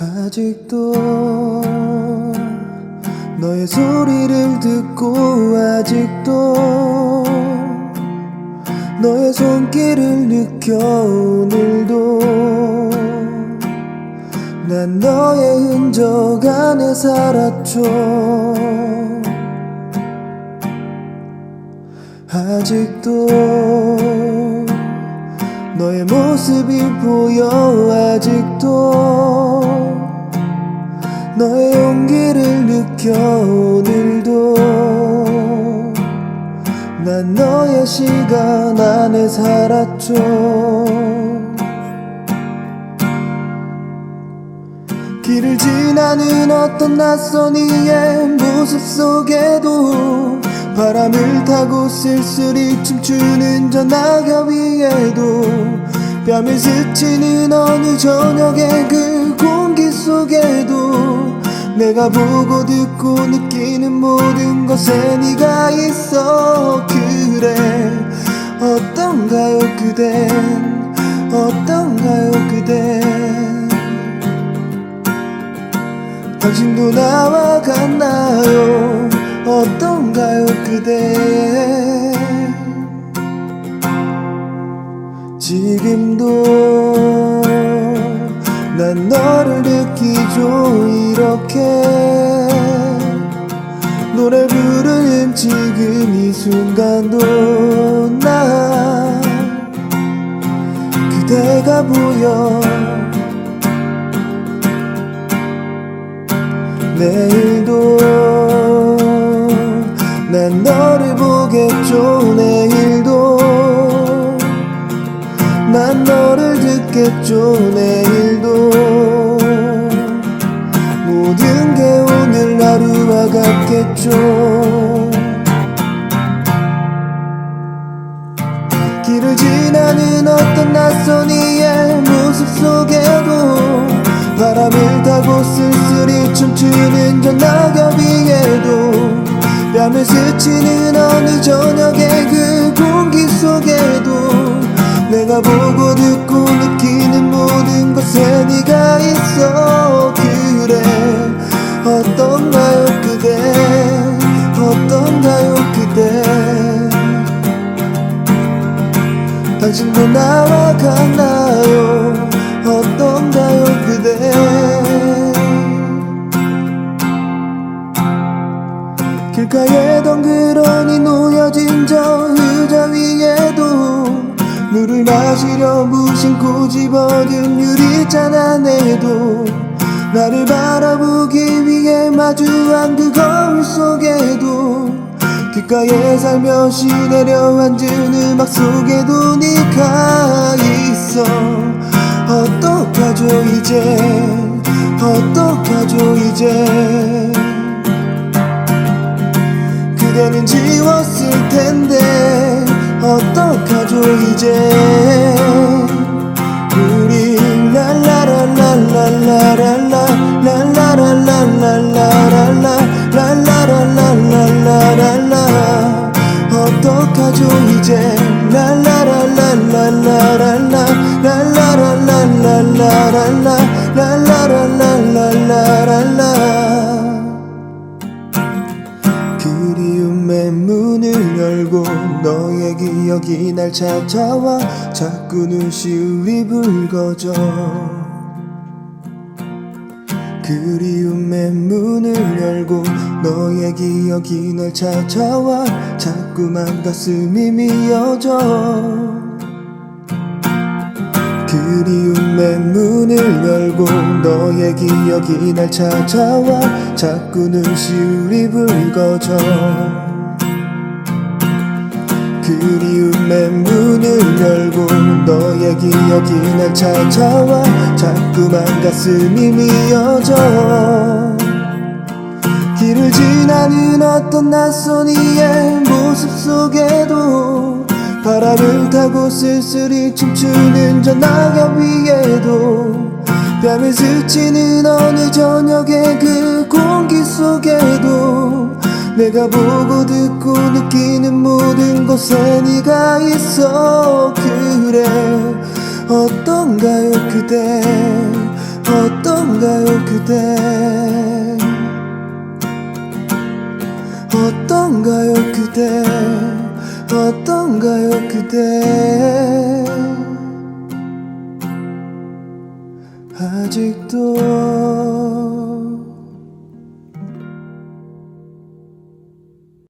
아직도 너의 소리를 듣고 아직도 너의 손길을 느껴 오늘도 난 너의 흔적 안에 살았죠 아직도 너의 모습이 보여. 아직도 너의 용기를 느껴 오늘도 난 너의 시간 안에 살았죠. 길을 지나는 어떤 낯선 이의 모습 속에도 바람을 타고 쓸쓸히 춤추는 저 낙엽 위에도 뺨을 스치는 어느 저녁의 그 공기 속에도 내가 보고 듣고 느끼는 모든 것에 네가 있어. 그래 어떤가요 그댄 어떤가요 그댄 당신도 나와 같나요? 어떤가요 그대? 지금도 난 너를 느끼죠 이렇게 노래 부르는 지금 이 순간도 나 그대가 보여. 내일도 난 너를 보겠죠 내일도 난 너를 듣겠죠 내일도 모든 게 오늘 하루와 같겠죠. 길을 지나는 어떤 낯선 이의 모습 속에도 바람을 타고 쓸쓸히 춤추는 저 낙엽 위에도 뺨을 스치는 어느 저녁의 그 공기 속에도 내가 보고 듣고 느끼는 모든 것에 네가 있어 당신도 나와 같나요? 어떤가요 그대? 길가에 덩그러니 놓여진 저 의자 위에도 물을 마시려 무심코 집어든 유리잔 안에도. 나를 바라보기 위해 마주한 그 거울 속에도 귓가에 살며시 내려앉은 음악 속에도 네가 있어. 어떡하죠 이제? 어떡하죠 이제 이제 랄라랄랄랄라랄라 랄라랄랄랄라랄라 랄라랄랄랄라랄라. 그리움의 문을 열고 너의 기억이 날 찾아와 자꾸 눈시울이 붉어져 그리움의 문을 열고 너의 기억이 날 찾아와 자꾸만 가슴이 미어져. 그리움의 문을 열고 너의 기억이 날 찾아와 자꾸 눈시울이 붉어져 그리움의 문을 열고 너의 기억이 날 찾아와 자꾸만 가슴이 미어져. 길을 지나는 어떤 낯선 이의 모습 속에도 바람을 타고 쓸쓸히 춤추는 저 낙엽 위에도 뺨을 스치는 어느 저녁의 그 공기 속에도 내가 보고 듣고 느끼는 모든 곳에 네가 있어. 그래 어떤가요 그대? 어떤가요 그대? 어떤가요 그대? 어떤가요 그대? 아직도